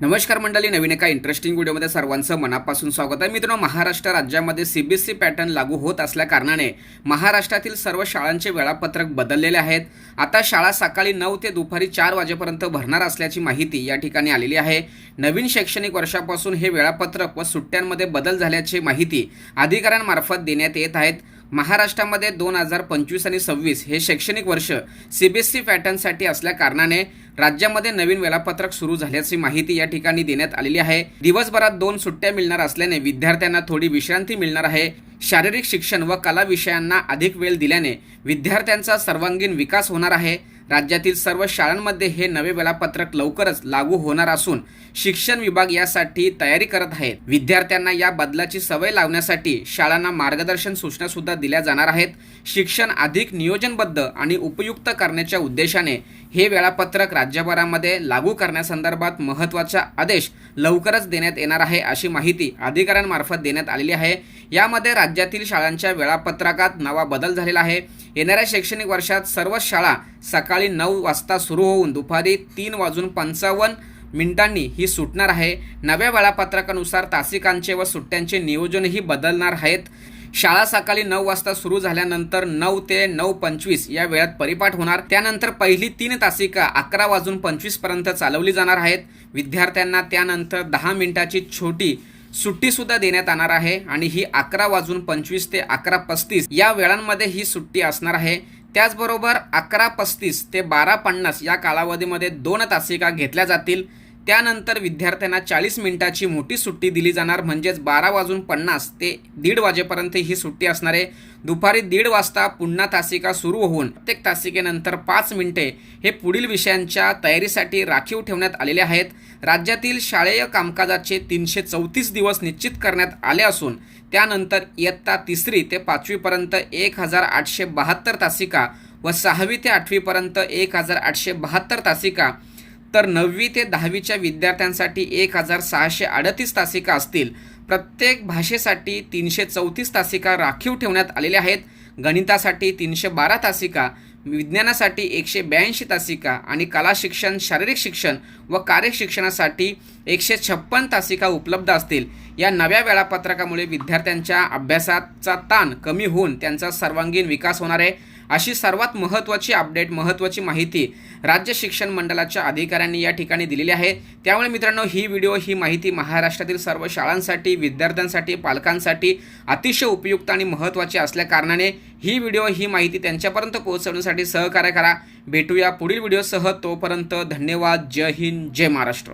नमस्कार मंडळी नवीन एका इंटरेस्टिंग व्हिडिओमध्ये सर्वांचं मनापासून स्वागत आहे. मित्रांनो महाराष्ट्र राज्यामध्ये सीबीएसई पॅटर्न लागू होत असल्या कारणाने महाराष्ट्रातील सर्व शाळांचे वेळापत्रक बदललेले आहेत. आता शाळा सकाळी नऊ ते दुपारी चार वाजेपर्यंत भरणार असल्याची माहिती या ठिकाणी आलेली आहे. नवीन शैक्षणिक वर्षापासून हे वेळापत्रक व सुट्ट्यांमध्ये बदल झाल्याची माहिती अधिकाऱ्यांमार्फत देण्यात येत आहेत. महाराष्ट्रामध्ये दोन हजार पंचवीस आणि सव्वीस हे शैक्षणिक वर्ष सी बी एस सी पॅटर्नसाठी असल्याकारणाने राज्यामध्ये नवीन वेळापत्रक सुरू झाल्याची माहिती या ठिकाणी देण्यात आलेली आहे. दिवसभरात दोन सुट्ट्या मिळणार असल्याने विद्यार्थ्यांना थोडी विश्रांती मिळणार आहे. शारीरिक शिक्षण व कला विषयांना अधिक वेळ दिल्याने विद्यार्थ्यांचा सर्वांगीण विकास होणार आहे. राज्यातील सर्व शाळांमध्ये हे नवे वेळापत्रक लवकरच लागू होणार असून शिक्षण विभाग यासाठी तयारी करत आहे विद्यार्थ्यांना या बदलाची सवय लावण्यासाठी शाळांना मार्गदर्शन सूचना सुद्धा दिल्या जाणार आहेत. शिक्षण अधिक नियोजनबद्ध आणि उपयुक्त करण्याच्या उद्देशाने हे वेळापत्रक राज्यभरामध्ये लागू करण्यासंदर्भात महत्त्वाचा आदेश लवकरच देण्यात येणार आहे अशी माहिती अधिकाऱ्यांमार्फत देण्यात आलेली आहे. यामध्ये राज्यातील शाळांच्या वेळापत्रकात नवा बदल झालेला आहे. येणाऱ्या शैक्षणिक वर्षात सर्व शाळा सकाळी नऊ वाजता सुरू होऊन दुपारी तीन वाजून पंचावन्न मिनिटांनी ही सुटणार आहे. नव्या वेळापत्रकानुसार तासिकांचे व सुट्ट्यांचे नियोजनही बदलणार आहेत. शाळा सकाळी नऊ वाजता सुरू झाल्यानंतर नऊ ते नऊ पंचवीस या वेळात परिपाठ होणार. त्यानंतर पहिली तीन तासिका अकरा वाजून पंचवीसपर्यंत चालवली जाणार आहेत. विद्यार्थ्यांना त्यानंतर दहा मिनिटाची छोटी सुट्टी सुद्धा देण्यात येणार आहे आणि ही अकरा वाजून पंचवीस ते अकरा पस्तीस या वेळांमध्ये ही सुट्टी असणार आहे. त्याचबरोबर अकरा पस्तीस ते बारा पन्नास या कालावधीमध्ये दोन तासिका घेतल्या जातील. त्यानंतर विद्यार्थ्यांना चाळीस मिनिटाची मोठी सुट्टी दिली जाणार म्हणजेच बारा वाजून पन्नास ते दीड वाजेपर्यंत ही सुट्टी असणार आहे. दुपारी दीड वाजता पुन्हा तासिका सुरू होऊन प्रत्येक तासिकेनंतर पाच मिनिटे हे पुढील विषयांच्या तयारीसाठी राखीव ठेवण्यात आलेले आहेत. राज्यातील शाळेय कामकाजाचे तीनशे चौतीस दिवस निश्चित करण्यात आले असून त्यानंतर इयत्ता तिसरी ते पाचवीपर्यंत एक हजार आठशे बहात्तर तासिका व सहावी ते आठवीपर्यंत एक हजार आठशे बहात्तर तासिका तर नववी ते दहावीच्या विद्यार्थ्यांसाठी एक हजार सहाशे अडतीस तासिका असतील. प्रत्येक भाषेसाठी तीनशे चौतीस तासिका राखीव ठेवण्यात आलेल्या आहेत. गणितासाठी तीनशे बारा तासिका विज्ञानासाठी एकशे ब्याऐंशी तासिका आणि कला शिक्षण शारीरिक शिक्षण व कार्यशिक्षणासाठी एकशे छप्पन तासिका उपलब्ध असतील. या नव्या वेळापत्रकामुळे विद्यार्थ्यांच्या अभ्यासाचा ताण कमी होऊन त्यांचा सर्वांगीण विकास होणार आहे. अशी सर्वात महत्त्वाची अपडेट महत्त्वाची माहिती राज्य शिक्षण मंडळाच्या अधिकाऱ्यांनी या ठिकाणी दिलेली आहे. त्यामुळे मित्रांनो ही व्हिडिओ ही माहिती महाराष्ट्रातील सर्व शाळांसाठी विद्यार्थ्यांसाठी पालकांसाठी अतिशय उपयुक्त आणि महत्त्वाची असल्या कारणाने ही व्हिडिओ ही माहिती त्यांच्यापर्यंत पोहोचवण्यासाठी सहकार्य करा. भेटूया पुढील व्हिडिओसह तोपर्यंत धन्यवाद. जय हिंद. जय महाराष्ट्र.